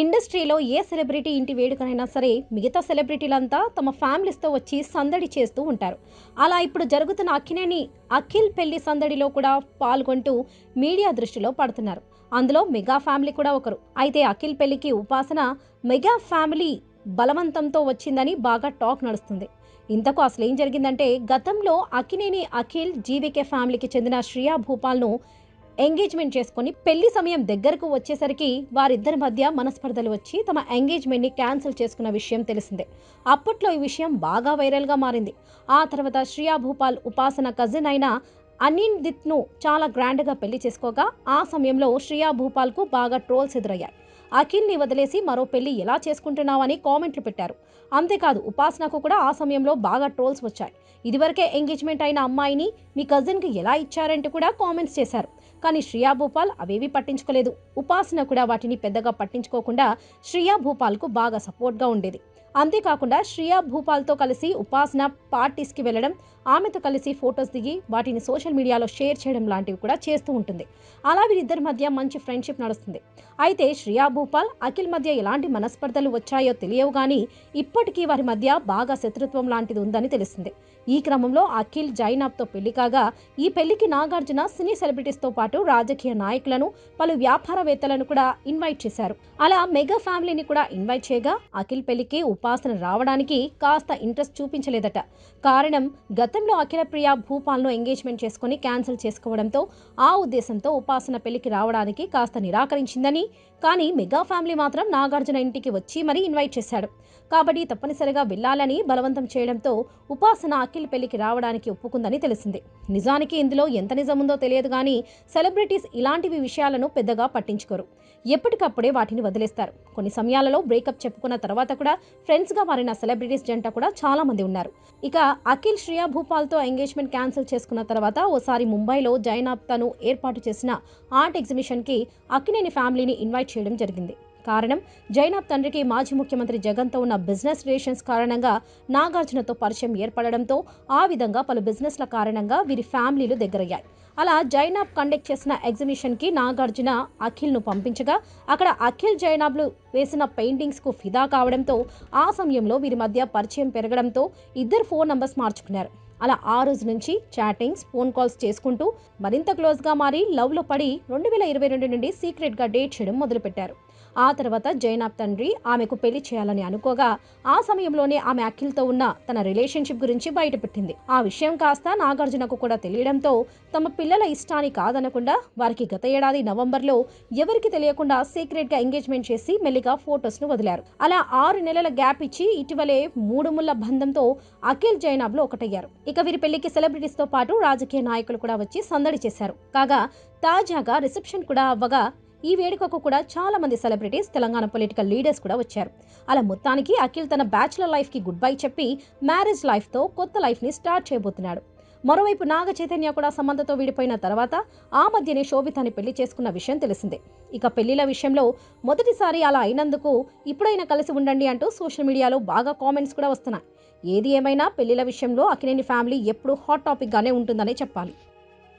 ఇండస్ట్రీలో ఏ సెలబ్రిటీ ఇంటి వేడుకనైనా సరే మిగతా సెలబ్రిటీలంతా తమ ఫ్యామిలీస్తో వచ్చి సందడి చేస్తూ ఉంటారు. అలా ఇప్పుడు జరుగుతున్న అక్కినేని అఖిల్ పెళ్ళి సందడిలో కూడా పాల్గొంటూ మీడియా దృష్టిలో పడుతున్నారు. అందులో మెగా ఫ్యామిలీ కూడా ఒకరు. అయితే అఖిల్ పెళ్ళికి ఉపాసన మెగా ఫ్యామిలీ బలవంతంతో వచ్చిందని బాగా టాక్ నడుస్తుంది. ఇంతకు అసలు ఏం జరిగిందంటే గతంలో అక్కినేని అఖిల్ జీవికే ఫ్యామిలీకి చెందిన శ్రియా భూపాల్ను ఎంగేజ్మెంట్ చేసుకొని పెళ్ళి సమయం దగ్గరకు వచ్చేసరికి వారిద్దరి మధ్య మనస్పర్ధలు వచ్చి తమ ఎంగేజ్మెంట్ని క్యాన్సిల్ చేసుకున్న విషయం తెలిసిందే. అప్పట్లో ఈ విషయం బాగా వైరల్గా మారింది. ఆ తర్వాత శ్రియా భూపాల్ ఉపాసన కజిన్ అయిన అనిందిత్ను చాలా గ్రాండ్గా పెళ్ళి చేసుకోగా ఆ సమయంలో శ్రియా భూపాల్కు బాగా ట్రోల్స్ ఎదురయ్యాయి. అఖిల్ని వదిలేసి మరో పెళ్ళి ఎలా చేసుకుంటున్నావని కామెంట్లు పెట్టారు. అంతేకాదు ఉపాసనకు కూడా ఆ సమయంలో బాగా ట్రోల్స్ వచ్చాయి. ఇదివరకే ఎంగేజ్మెంట్ అయిన అమ్మాయిని మీ కజిన్కి ఎలా ఇచ్చారంటూ కూడా కామెంట్స్ చేశారు. కానీ శ్రియా భూపాల్ అవేవి పట్టించుకోలేదు. ఉపాసన కూడా వాటిని పెద్దగా పట్టించుకోకుండా శ్రియా భూపాల్కు బాగా సపోర్ట్గా ఉండేది. అంతేకాకుండా శ్రియా భూపాల్తో కలిసి ఉపాసన పార్టీస్కి వెళ్ళడం ఆమెతో కలిసి ఫొటోస్ దిగి వాటిని సోషల్ మీడియాలో షేర్ చేయడం లాంటివి కూడా చేస్తూ ఉంటుంది. అలా వీరిద్దరి మధ్య మంచి ఫ్రెండ్షిప్ నడుస్తుంది. అయితే శ్రియా భూపాల్ అఖిల్ మధ్య ఎలాంటి మనస్పర్ధలు వచ్చాయో తెలియవు కానీ ఇప్పటికీ వారి మధ్య బాగా శత్రుత్వం లాంటిది ఉందని తెలిసింది ఈ క్రమంలో అఖిల్ జైనాబ్తో పెళ్ళి కాగా ఈ పెళ్ళికి నాగార్జున సినీ సెలబ్రిటీస్తో పాటు రాజకీయ నాయకులను పలు వ్యాపారవేత్తలను కూడా ఇన్వైట్ చేశారు. అలా మెగా ఫ్యామిలీని కూడా ఇన్వైట్ చేయగా అఖిల్ పెళ్ళికి ఉపాసన రావడానికి కాస్త ఇంట్రెస్ట్ చూపించలేదట. కారణం గతంలో అఖిల ప్రియ భూపాల్ను ఎంగేజ్మెంట్ చేసుకుని క్యాన్సిల్ చేసుకోవడంతో ఆ ఉద్దేశంతో ఉపాసన పెళ్ళికి రావడానికి కాస్త నిరాకరించిందని కానీ మెగా ఫ్యామిలీ మాత్రం నాగార్జున ఇంటికి వచ్చి మరీ ఇన్వైట్ చేశాడు. కాబట్టి తప్పనిసరిగా వెళ్ళాలని బలవంతం చేయడంతో ఉపాసన అఖిల్ పెళ్ళికి రావడానికి ఒప్పుకుందని తెలిసింది. నిజానికి ఇందులో ఎంత నిజముందో తెలియదు కానీ సెలబ్రిటీస్ ఇలాంటివి విషయాలను పెద్దగా పట్టించుకోరు. ఎప్పటికప్పుడే వాటిని వదిలేస్తారు. కొన్ని సమయాలలో బ్రేకప్ చెప్పుకున్న తర్వాత కూడా ఫ్రెండ్స్గా మారిన సెలబ్రిటీస్ జంట కూడా చాలా మంది ఉన్నారు. ఇక అఖిల్ శ్రియా భూపాల్తో ఎంగేజ్మెంట్ క్యాన్సిల్ చేసుకున్న తర్వాత ఓసారి ముంబైలో జైనాబ్ తను ఏర్పాటు చేసిన ఆర్ట్ ఎగ్జిబిషన్కి అక్కినేని ఫ్యామిలీని ఇన్వైట్ చేయడం జరిగింది. కారణం. జైనాబ్ తండ్రికి మాజీ ముఖ్యమంత్రి జగన్తో ఉన్న బిజినెస్ రిలేషన్స్ కారణంగా నాగార్జునతో పరిచయం ఏర్పడడంతో ఆ విధంగా పలు బిజినెస్ల కారణంగా వీరి ఫ్యామిలీలు దగ్గరయ్యాయి. అలా జైనాబ్ కండక్ట్ చేసిన ఎగ్జిబిషన్కి నాగార్జున అఖిల్ను పంపించగా అక్కడ అఖిల్ జైనాబ్లు వేసిన పెయింటింగ్స్కు ఫిదా కావడంతో ఆ సమయంలో వీరి మధ్య పరిచయం పెరగడంతో ఇద్దరు ఫోన్ నంబర్స్ మార్చుకున్నారు. అలా ఆ రోజు నుంచి చాటింగ్స్ ఫోన్ కాల్స్ చేసుకుంటూ మరింత క్లోజ్గా మారి లవ్లో పడి రెండు వేల ఇరవై రెండు నుండి సీక్రెట్గా డేట్ చేయడం మొదలుపెట్టారు. ఆ తర్వాత జైనాబ్ తండ్రి ఆమెకు పెళ్ళి చేయాలని అనుకోగా ఆ సమయంలోనే ఆమె అఖిల్తో ఉన్న తన రిలేషన్షిప్ గురించి బయటపెట్టింది. ఆ విషయం కాస్త నాగార్జునకు కూడా తెలియడంతో తమ పిల్లల ఇష్టాన్ని కాదనకుండా వారికి గత ఏడాది నవంబర్లో ఎవరికి తెలియకుండా సీక్రెట్గా ఎంగేజ్మెంట్ చేసి మెల్లిగా ఫొటోస్ను వదిలారు. అలా ఆరు నెలల గ్యాప్ ఇచ్చి ఇటీవలే మూడు ముళ్ళ బంధంతో అఖిల్ జైనాబ్లో ఒకటయ్యారు. ఇక వీరి పెళ్ళికి సెలబ్రిటీస్తో పాటు రాజకీయ నాయకులు కూడా వచ్చి సందడి చేశారు. కాగా తాజాగా రిసెప్షన్ కూడా అవ్వగా ఈ వేడుకకు కూడా చాలా మంది సెలబ్రిటీస్ తెలంగాణ పొలిటికల్ లీడర్స్ కూడా వచ్చారు. అలా మొత్తానికి అఖిల్ తన బ్యాచులర్ లైఫ్కి గుడ్ బై చెప్పి మ్యారేజ్ లైఫ్తో కొత్త లైఫ్ని స్టార్ట్ చేయబోతున్నాడు. మరోవైపు నాగ చైతన్య కూడా సమంతతో విడిపోయిన తర్వాత ఆ మధ్యనే శోభితాన్ని పెళ్ళి చేసుకున్న విషయం తెలిసిందే. ఇక పెళ్ళిల విషయంలో మొదటిసారి అలా అయినందుకు ఇప్పుడైనా కలిసి ఉండండి అంటూ సోషల్ మీడియాలో బాగా కామెంట్స్ కూడా వస్తున్నాయి. ఏది ఏమైనా పెళ్ళిల విషయంలో అకినేని ఫ్యామిలీ ఎప్పుడూ హాట్ టాపిక్గానే ఉంటుందనే చెప్పాలి.